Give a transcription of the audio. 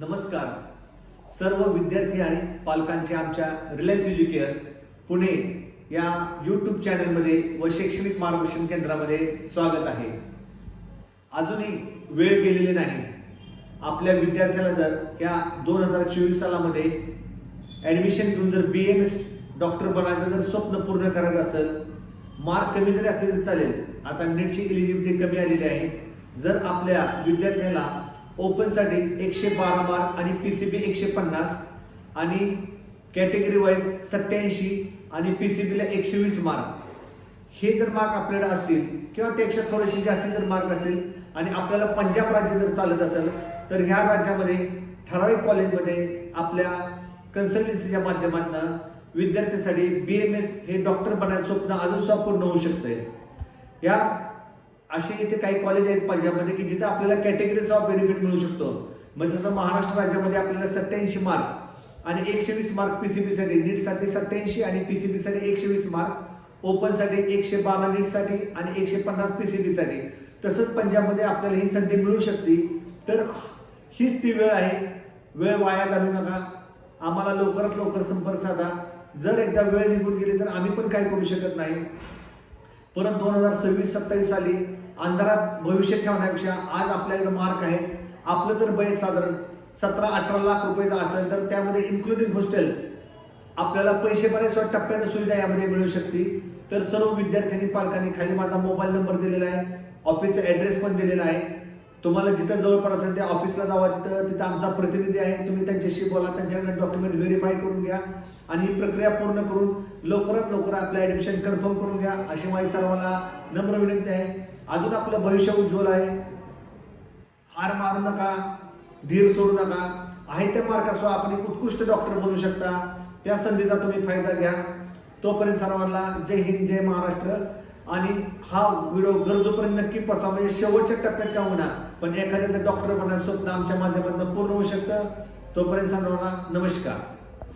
नमस्कार. सर्व विद्यार्थी आणि पालकांचे आमच्या रिलायन्स एज्युकेअर पुणे या यूट्यूब चॅनलमध्ये व शैक्षणिक मार्गदर्शन केंद्रामध्ये स्वागत आहे. अजूनही वेळ गेलेली नाही. आपल्या विद्यार्थ्याला जर या दोन हजार चोवीस सालामध्ये ॲडमिशन घेऊन जर बी एम एस डॉक्टर बनायचं जर स्वप्न पूर्ण करायचं असेल मार्क कमी जरी असले तरी चालेल. आता नेटची एलिजिबिलिटी कमी आलेली आहे. जर आपल्या विद्यार्थ्याला ओपनसाठी एकशे बारा मार्क आणि पी सी बी एकशे पन्नास आणि कॅटेगरी वाईज सत्याऐंशी आणि पी सी बीला एकशे वीस मार्क हे जर मार्क आपल्याकडे असतील किंवा त्यापेक्षा थोडेसे जास्ती जर मार्क असेल आणि आपल्याला पंजाब राज्य जर चालत असेल तर ह्या राज्यामध्ये ठराविक कॉलेजमध्ये आपल्या कन्सल्टन्सीच्या माध्यमातून विद्यार्थ्यांसाठी बी एम एस हे डॉक्टर बनायचं स्वप्न अजून संपूर्ण होऊ शकते या असे इथे काही कॉलेज आहेत पंजाबमध्ये की जिथे आपल्याला कॅटेगरीज ऑफ बेनिफिट मिळू शकतो. म्हणजे जसं महाराष्ट्र राज्यामध्ये आपल्याला सत्याऐंशी मार्क आणि एकशे वीस मार्क पीसीबीसाठी नीटसाठी सत्याऐंशी आणि पीसीबीसाठी एकशे वीस मार्क ओपनसाठी एकशे बारा नीटसाठी आणि एकशे पन्नास पीसीबीसाठी तसंच पंजाबमध्ये आपल्याला ही संधी मिळू शकते. तर हीच ती वेळ आहे. वेळ वाया घालू नका. आम्हाला लवकरात लवकर संपर्क साधा. जर एकदा वेळ निघून गेली तर आम्ही पण काही करू शकत नाही. परत दोन हजार सव्वीस सत्तावीस साली अंधारात भविष्य ठेवण्यापेक्षा आज आपल्याकडे मार्क आहे आपलं जर बजेट साधारण सतरा अठरा लाख रुपयाचं असेल तर त्यामध्ये इन्क्लुडिंग हॉस्टेल आपल्याला पैसे बरेच टप्प्याने सुविधा यामध्ये मिळू शकते तर सर्व विद्यार्थ्यांनी पालकांनी खाली माझा मोबाईल नंबर दिलेला आहे. ऑफिसचा ॲड्रेस पण दिलेला आहे. तुम्हाला जिथं जवळपास असेल त्या ऑफिसला जावा तिथं तिथं आमचा प्रतिनिधी आहे तुम्ही त्यांच्याशी बोला त्यांच्याकडे डॉक्युमेंट व्हेरीफाय करून घ्या आणि ही प्रक्रिया पूर्ण करून लवकरात लवकर आपलं ॲडमिशन कन्फर्म करून घ्या अशी माझी सर्वांना नम्र विनंती आहे. अजून आपलं भविष्य उज्ज्वल आहे. हार मारू नका धीर सोडू नका. आहे त्या मार्कासह आपण एक उत्कृष्ट डॉक्टर बनू शकता. त्या संधीचा तुम्ही फायदा घ्या. तोपर्यंत सर्वांना जय हिंद जय महाराष्ट्र. आणि हा व्हिडिओ गरजूपर्यंत नक्की पोचा म्हणजे शेवटच्या टप्प्यात का होणार पण एखाद्याचं डॉक्टर बनायचं स्वप्न आमच्या माध्यमातून पूर्ण होऊ शकतं. तोपर्यंत सांगा नमस्कार.